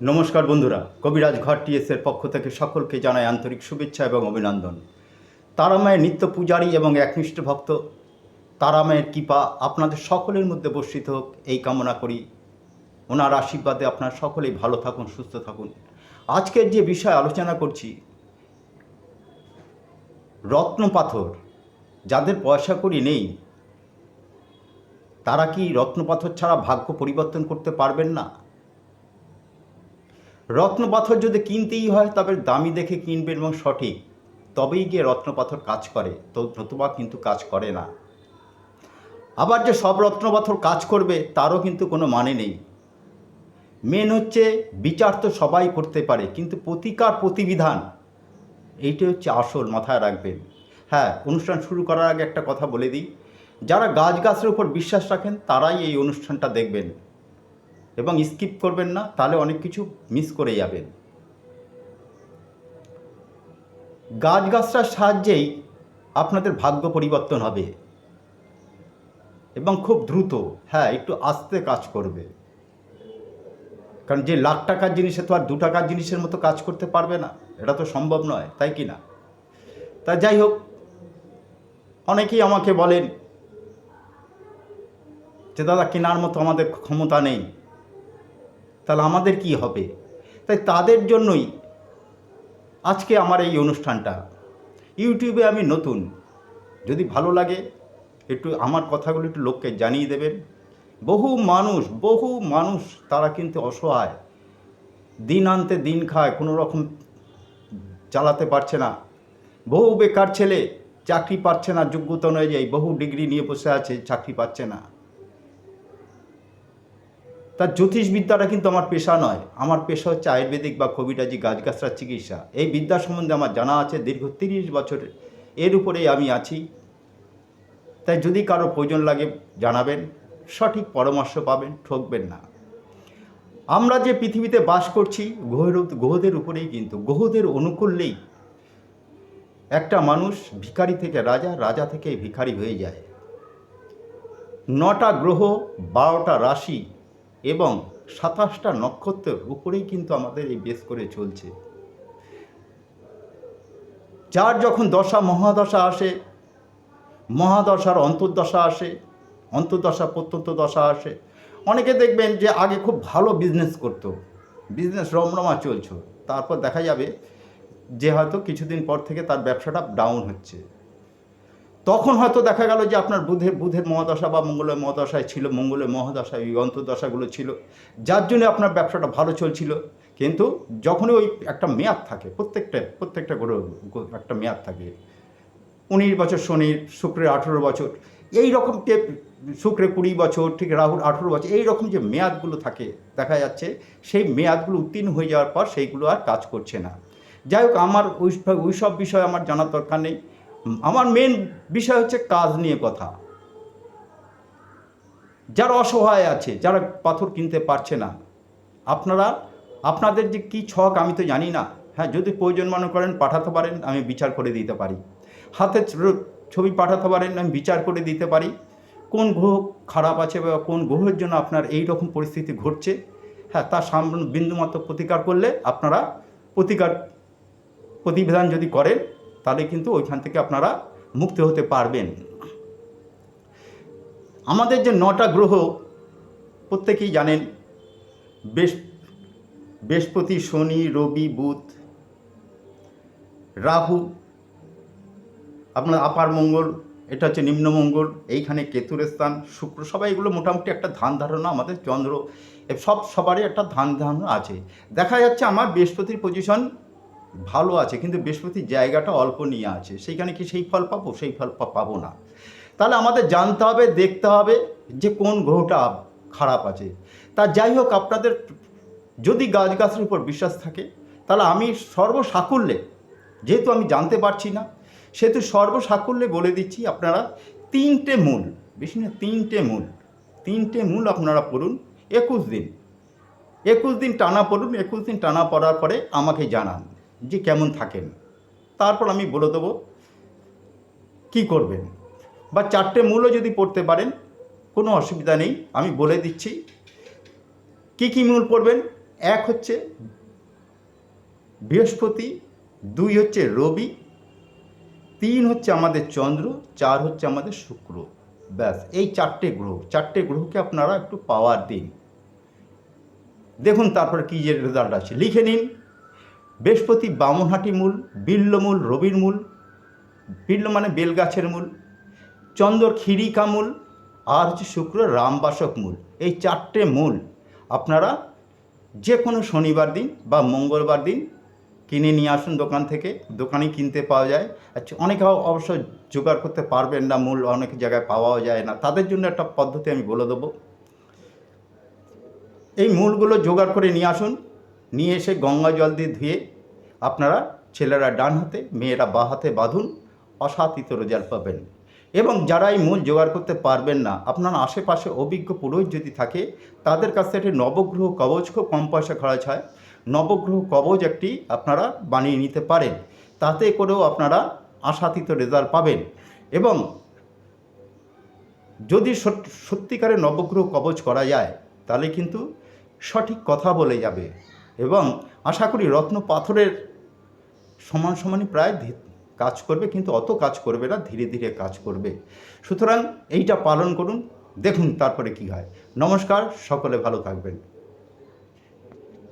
নমস্কার বন্ধুরা, কবিরাজ ঘর টিএসের পক্ষ থেকে সকলকে জানাই আন্তরিক শুভেচ্ছা এবং অভিনন্দন। তারামায়ের নিত্য পূজারী এবং একনিষ্ঠ ভক্ত, তারামায়ের কৃপা আপনাদের সকলের মধ্যে বর্ষিত হোক, এই কামনা করি। ওনার আশীর্বাদে আপনারা সকলেই ভালো থাকুন, সুস্থ থাকুন। আজকের যে বিষয় আলোচনা করছি, রত্ন পাথর। যাদের পয়সা করি নেই, তারা কি রত্ন পাথর ছাড়া ভাগ্য পরিবর্তন করতে পারবেন না? রত্ন পাথর যদি কিনতেই হয়, তবে দামি দেখে কিনবেন এবং সঠিক। তবেই গিয়ে রত্ন পাথর কাজ করে। তো নতুবা কিন্তু কাজ করে না। আবার যে সব রত্ন পাথর কাজ করবে, তারও কিন্তু কোনো মানে নেই। মেন হচ্ছে, বিচার তো সবাই করতে পারে, কিন্তু প্রতিকার প্রতিবিধান, এইটা হচ্ছে আসল, মাথায় রাখবেন। হ্যাঁ অনুষ্ঠান শুরু করার আগে একটা কথা বলে দিই। যারা গাছ গাছের উপর বিশ্বাস রাখেন, তারাই এই অনুষ্ঠানটা দেখবেন। এবং স্কিপ করবেন না, তাহলে অনেক কিছু মিস করে যাবেন। গাছ গাছটার সাহায্যেই আপনাদের ভাগ্য পরিবর্তন হবে এবং খুব দ্রুত হ্যাঁ একটু আস্তে কাজ করবে। কারণ যে লাখ টাকার জিনিসে তো আর দু টাকার জিনিসের মতো কাজ করতে পারবে না, এটা তো সম্ভব নয়, তাই কি না? তা যাই হোক, অনেকেই আমাকে বলেন যে, দাদা, কেনার মতো আমাদের ক্ষমতা নেই। তাহলে আমাদের কি হবে? তাই তাদের জন্যই আজকে আমার এই অনুষ্ঠানটা। ইউটিউবে আমি নতুন। যদি ভালো লাগে, একটু আমার কথাগুলো একটু লোককে জানিয়ে দেবেন। বহু মানুষ বহু মানুষ তারা কিন্তু অসহায়। দিন আনতে দিন খায়, কোনো রকম চালাতে পারছে না। বহু বেকার ছেলে চাকরি পাচ্ছে না, যোগ্যতা অনুযায়ী বহু ডিগ্রি নিয়ে বসে আছে, চাকরি পাচ্ছে না। তার জ্যোতিষবিদ্যাটা কিন্তু আমার পেশা নয়। আমার পেশা হচ্ছে আয়ুর্বেদিক বা কবিরাজি গাছগাছরার চিকিৎসা। এই বিদ্যা সম্বন্ধে আমার জানা আছে, দীর্ঘ তিরিশ বছর এর উপরেই আমি আছি। তাই যদি কারও প্রয়োজন লাগে জানাবেন, সঠিক পরামর্শ পাবেন, ঠকবেন না। আমরা যে পৃথিবীতে বাস করছি গ্রহের গ্রহদের উপরেই কিন্তু গ্রহদের অনুকূলেই একটা মানুষ ভিখারি থেকে রাজা রাজা থেকে ভিখারি হয়ে যায়। নটা গ্রহ, বারোটা রাশি এবং সাতাশটা নক্ষত্রের উপরেই কিন্তু আমাদের এই বেশ করে চলছে। যার যখন দশা, মহাদশা আসে, মহাদশার অন্তর্দশা আসে, অন্তর্দশা প্রত্যন্ত দশা আসে, অনেকে দেখবেন যে আগে খুব ভালো বিজনেস করতো বিজনেস রমরমা চলছ। তারপর দেখা যাবে যে হয়তো কিছুদিন পর থেকে তার ব্যবসাটা ডাউন হচ্ছে। তখন হয়তো দেখা গেল যে আপনার বুধের বুধের মহাদশা বা মঙ্গলের মহাদশায় ছিল, মঙ্গলের মহাদশা এই অন্তর্দশাগুলো ছিল। যার জন্য আপনার ব্যবসাটা ভালো চলছিল। কিন্তু যখনই ওই একটা মেয়াদ থাকে, প্রত্যেকটা প্রত্যেকটা গ্রহ একটা মেয়াদ থাকে। উনিশ বছর শনির শুক্রের আঠেরো বছর, এই রকম যে শুক্রে কুড়ি বছর, ঠিক রাহুর আঠেরো বছর, এই রকম যে মেয়াদগুলো থাকে, দেখা যাচ্ছে সেই মেয়াদগুলো উত্তীর্ণ হয়ে যাওয়ার পর সেইগুলো আর কাজ করছে না। যাই হোক, আমার ওই ওই সব বিষয় আমার জানার দরকার নেই। আমার মেন বিষয় হচ্ছে কাজ নিয়ে কথা। যারা অসহায় আছে, যারা পাথর কিনতে পারছে না, আপনারা, আপনাদের যে কী ছক আমি তো জানি না। হ্যাঁ যদি প্রয়োজন মনে করেন পাঠাতে পারেন, আমি বিচার করে দিতে পারি। হাতে ছবি পাঠাতে পারেন, আমি বিচার করে দিতে পারি। কোন গ্রহ খারাপ আছে বা কোন গ্রহের জন্য আপনার এই রকম পরিস্থিতি ঘটছে হ্যাঁ তার সামনে বিন্দুমাত্র প্রতিকার করলে আপনারা প্রতিকার, প্রতিবিধান যদি করেন তাহলে কিন্তু ওইখান থেকে আপনারা মুক্ত হতে পারবেন। আমাদের যে নটা গ্রহ, প্রত্যেকেই জানেন, বেশ, বৃহস্পতি, শনি, রবি, বুধ, রাহু, আপনার আপার মঙ্গল, এটা হচ্ছে নিম্নমঙ্গল এইখানে কেতুর স্থান, শুক্র, সবাই এগুলো মোটামুটি একটা ধান ধারণা, আমাদের চন্দ্র সব সবারই একটা ধান ধারণা আছে। দেখা যাচ্ছে আমার বৃহস্পতির পজিশন ভালো আছে, কিন্তু বৃহস্পতির জায়গাটা অল্প নিয়ে আছে। সেইখানে কি সেই ফল পাবো? সেই ফল পাবো না। তাহলে আমাদের জানতে হবে, দেখতে হবে যে কোন গ্রহটা খারাপ আছে। তা যাই হোক, আপনাদের যদি গাছ গাছের উপর বিশ্বাস থাকে, তাহলে আমি সর্বসাকুল্যে, যেহেতু আমি জানতে পারছি না, সেহেতু সর্বসাকুল্যে বলে দিচ্ছি, আপনারা তিনটে মূল, বেশি না, তিনটে মূল তিনটে মূল আপনারা পড়ুন, একুশ দিন। একুশ দিন টানা পড়ুন, একুশ দিন টানা পড়ার পরে আমাকে জানান। যে কেমন থাকেন। তারপর আমি বলে দেবো, কি করবেন? বা চারটে মূলও যদি পড়তে পারেন, কোনো অসুবিধা নেই, আমি বলে দিচ্ছি। কি কি মূল পড়বেন? এক হচ্ছে বৃহস্পতি, দুই হচ্ছে রবি, তিন হচ্ছে আমাদের চন্দ্র, চার হচ্ছে আমাদের শুক্র। ব্যাস, এই চারটে গ্রহ, চারটে গ্রহকে আপনারা একটু পাওয়ার দিন। দেখুন তারপরে কী যে রেজাল্ট আছে লিখে নিন। বৃহস্পতি বামনহাটি মূল বিল্লমূল রবির মূল, বিল্ল মানে বেলগাছের মূল, চন্দ্র খিরিকা মূল, আর হচ্ছে শুক্র রামবাসক মূল। এই চারটে মূল আপনারা যে কোনো শনিবার দিন বা মঙ্গলবার দিন কিনে নিয়ে আসুন দোকান থেকে। দোকানেই কিনতে পাওয়া যায়। আচ্ছা অনেকে অবশ্য জোগাড় করতে পারবেন না, মূল অনেক জায়গায় পাওয়াও যায় না। তাদের জন্য একটা পদ্ধতি আমি বলে দেবো। এই মূলগুলো জোগাড় করে নিয়ে আসুন। নিয়ে এসে গঙ্গা জল দিয়ে ধুয়ে আপনারা ছেলেরা ডান হাতে, মেয়েরা বা হাতে বাঁধুন অসাতিত রেজাল্ট পাবেন। এবং যারা এই মূল জোগাড় করতে পারবেন না, আপনার আশেপাশে অভিজ্ঞ পুরোহিত যদি থাকে, তাদের কাছ থেকে নবগ্রহ কবচ, খুব কম পয়সা খরচ হয়, নবগ্রহ কবচ একটি আপনারা বানিয়ে নিতে পারেন। তাতে করেও আপনারা আশাতীত রেজাল্ট পাবেন। এবং যদি সত- সত্যিকারের নবগ্রহ কবচ করা যায়, তাহলে কিন্তু সঠিক কথা বলে যাবে। এবং আশা করি রত্ন পাথরের সমান সমানই প্রায় কাজ করবে, কিন্তু অত কাজ করবে না, ধীরে ধীরে কাজ করবে। সুতরাং এইটা পালন করুন, দেখুন তারপরে কি হয়। নমস্কার, সকলে ভালো থাকবেন।